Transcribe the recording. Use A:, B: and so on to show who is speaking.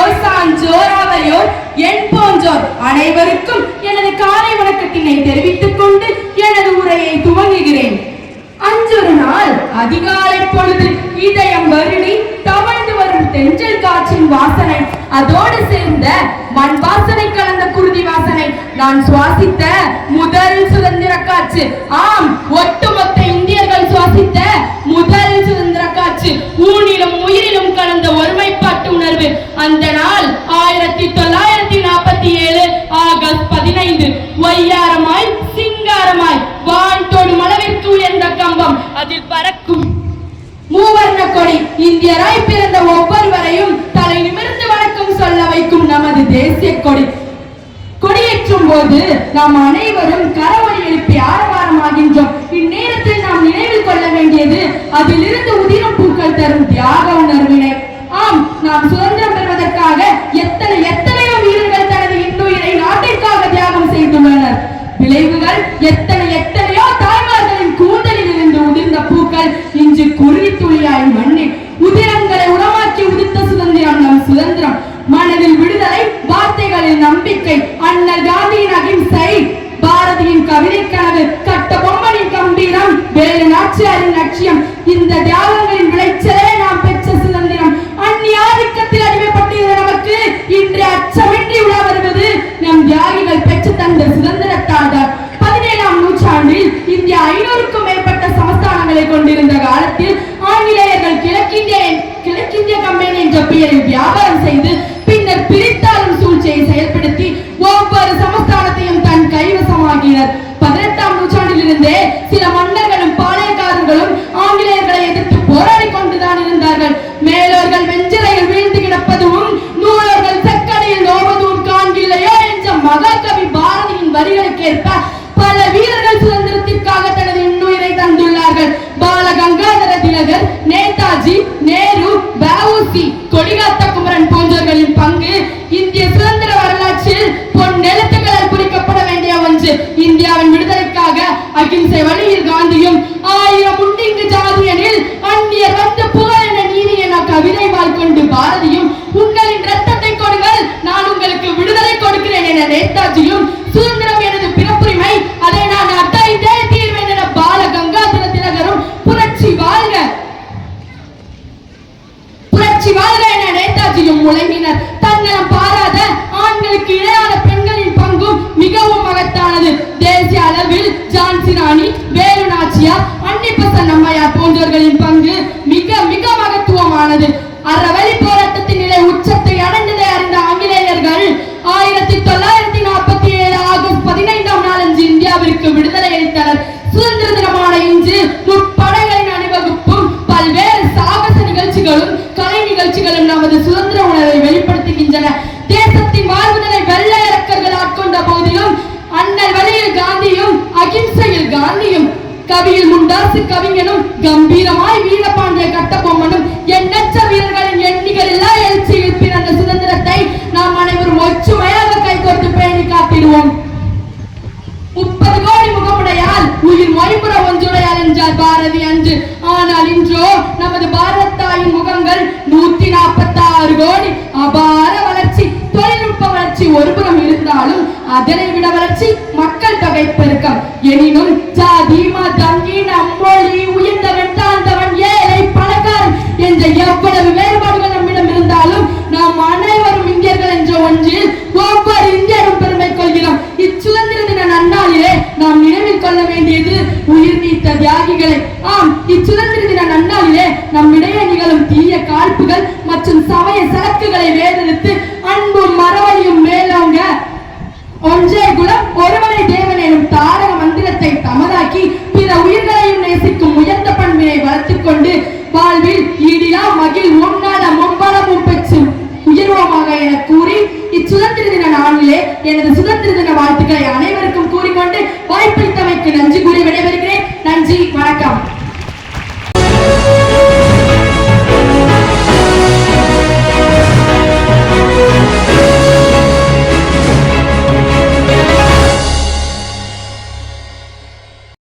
A: போலியோர் என் போன்றோர் அனைவருக்கும் எனது காலை வணக்கத்தினை தெரிவித்துக் கொண்டு எனது உரையை துவங்குகிறேன். அஞ்சொரு நாள் அதிகாலை பொழுது இதயம் வருடி தவழ்ந்து வரும் தென்றல் காற்றின் வாசனை அதோடு சேர்ந்த மண் வாசனை கலந்த குருதி வாசனை நான் சுவாசித்த முதல் சுதந்திர காற்று. ஆம் ஒட்டுமொத்த இந்தியர்கள் சுவாசித்த முதல் சுதந்திர காற்று. ஊனிலும் உயிரிலும் கலந்த ஒருமைப்பாட்டு உணர்வு. இந்தியராய் பிறந்த ஒவ்வொருவரையும் தலை நிமிர்ந்து வணக்கம் சொல்ல வைக்கும் நமது தேசிய கொடி. கொடியேற்றும் போது நாம் அனைவரும் கரவொலி எழுப்பி ஆரவாரமாகின்றோம். இந்நேரத்தில் நாம் நினைவில் கொள்ள வேண்டியது அதிலிருந்து உதிரும் பூக்கள் தரும் தியாக உணர்வினை. ஆம் நாம் சுதந்திரம் பெறுவதற்காக எத்தனை எத்தனையோ வீரர்கள் தனது இன்னுயிரை நாட்டிற்காக தியாகம் செய்துள்ளனர். விளைவுகள் எத்தனை மனதில் விடுதலை வார்த்தைகளில் நம்பிக்கை அண்ணல் காந்தியின் அகிம்சை பாரதியின் கவிதை கனவு கட்ட பொம்மனின் கம்பீரம் வேறு நாச்சியாரின் லட்சியம் இந்த தியாகங்களின் விளைச்சலே நாம் பெற்ற சுதந்திரம். அந்நிய ஆதிக்கத்தில் அடிமைப்பட்டிருந்த நமக்கு இன்று அச்சமின்றி உலா வருவது நம் தியாகிகள் பெற்று தந்த சுதந்திரத்தால் தான். பதினேழாம் நூற்றாண்டில் இந்தியா ஐநூறுக்கும் மேற்பட்ட சமஸ்தானங்களை கொண்டிருந்த காலத்தில் ஆங்கிலேயர்கள் கிழக்கிந்திய கிழக்கிந்திய கம்பெனி என்ற பெயரில் வியாபாரம் செய்து சூழ்ச்சியை ஒவ்வொரு சமஸ்தானத்தையும் தன் கைவசமாகினர் பதினெட்டாம் நூற்றாண்டிலிருந்தே சில மன்னர் reddediyorum. வெளிப்படுத்துகின்றன தேசத்தின் வாழ்வுதலை வெள்ளையரக்கர்கள் ஆட்கொண்ட போதிலும் அண்ணல் வழியில் காந்தியும் அகிம்சையில் காந்தியும் கவியில் முண்டாசு கவிஞனும் கம்பீரமாய் வீரபாண்டிய கட்டபொம்மனும் எண்ணற்ற வீரர்களின் எண்ணிகள் எல்லாம் எழுச்சி இருப்பின் அந்த சுதந்திரத்தை நாம் அனைவரும் ஒற்றுமையாக கைகோர்த்து பேணி காத்திடுவோம் முப்பது கோடி முகமுடையால் உயிர் மொழிபுற ஒன்றுடையால் என்றார் பாரதி அன்று. ஆனால் இன்றோ நமது பாரத் தாயின் முகங்கள் நூத்தி நாற்பத்தி ஆறு கோடி அபா அதனை விட வளர்ச்சி மக்கள் தொகை பெருக்கம். எனினும் ஜாதி மதம் இனம் மொழி உயர்ந்தவன் தாழ்ந்தவன் ஏழை பணக்காரன் என்ற எவ்வளவு வேறுபாடுகள் நம்மிடம் இருந்தாலும் நாம் அனைவரும் இந்தியர்கள் என்ற ஒன்றில் ஒவ்வொரு இந்தியரும் பெருமை கொள்கிறோம். இச்சுதந்திர தின நன்னாளிலே நாம் நினைவில் கொள்ள வேண்டியது உயிர் நீத்த தியாகிகளை. ஆம் இச்சுதந்திர தின நன்னாளிலே நம்மிடையே நிகழும் தீய காழ்ப்புகள் மற்றும் சமய சரக்குகளை வேறெடுத்து ஒன்றே குலம் ஒருவனை தேவன் எனும் தாரக மந்திரத்தை தமதாக்கி பிற உயிர்களையும் நேசிக்கும் உயர்ந்த பண்பினை வளர்த்துக் கொண்டு வாழ்வில் ஈடிலா மகிழ் உன்னாட மும்பலமும் பெற்று உயர்வோமாக என கூறி இச்சுதந்திர தின நாளிலே எனது சுதந்திர தின வாழ்த்துக்களை அனைவருக்கும் கூறிக்கொண்டு